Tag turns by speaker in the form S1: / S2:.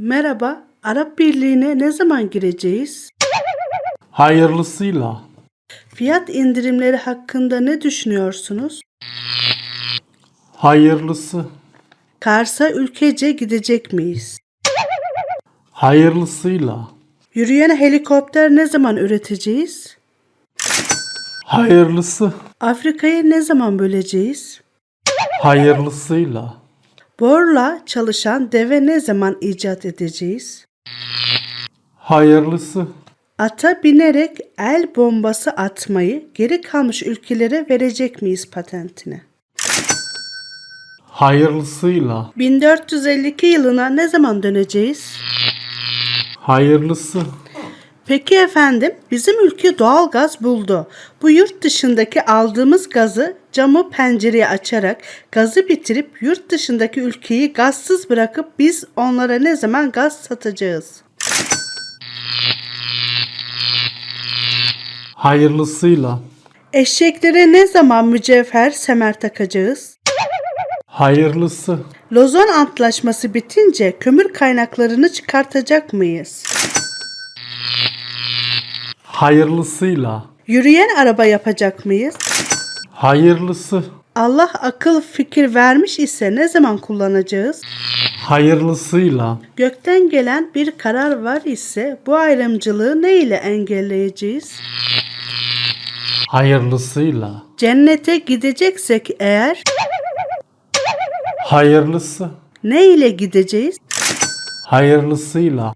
S1: Merhaba, Arap Birliği'ne ne zaman gireceğiz?
S2: Hayırlısıyla.
S1: Fiyat indirimleri hakkında ne düşünüyorsunuz?
S2: Hayırlısı.
S1: Kars'a ülkece gidecek miyiz?
S2: Hayırlısıyla.
S1: Yürüyen helikopter ne zaman üreteceğiz?
S2: Hayırlısı.
S1: Afrika'yı ne zaman böleceğiz?
S2: Hayırlısıyla.
S1: Borla çalışan deve ne zaman icat edeceğiz?
S2: Hayırlısı.
S1: Ata binerek el bombası atmayı geri kalmış ülkelere verecek miyiz patentini?
S2: Hayırlısıyla.
S1: 1452 yılına ne zaman döneceğiz?
S2: Hayırlısı.
S1: Peki efendim, bizim ülke doğal gaz buldu. Bu yurt dışındaki aldığımız gazı camı pencereyi açarak gazı bitirip yurt dışındaki ülkeyi gazsız bırakıp biz onlara ne zaman gaz satacağız?
S2: Hayırlısıyla.
S1: Eşeklere ne zaman mücevher semer takacağız?
S2: Hayırlısı.
S1: Lozan Antlaşması bitince kömür kaynaklarını çıkartacak mıyız?
S2: Hayırlısıyla.
S1: Yürüyen araba yapacak mıyız?
S2: Hayırlısı.
S1: Allah akıl fikir vermiş ise ne zaman kullanacağız?
S2: Hayırlısıyla.
S1: Gökten gelen bir karar var ise bu ayrımcılığı ne ile engelleyeceğiz?
S2: Hayırlısıyla.
S1: Cennete gideceksek eğer
S2: Hayırlısı.
S1: ne ile gideceğiz?
S2: Hayırlısıyla.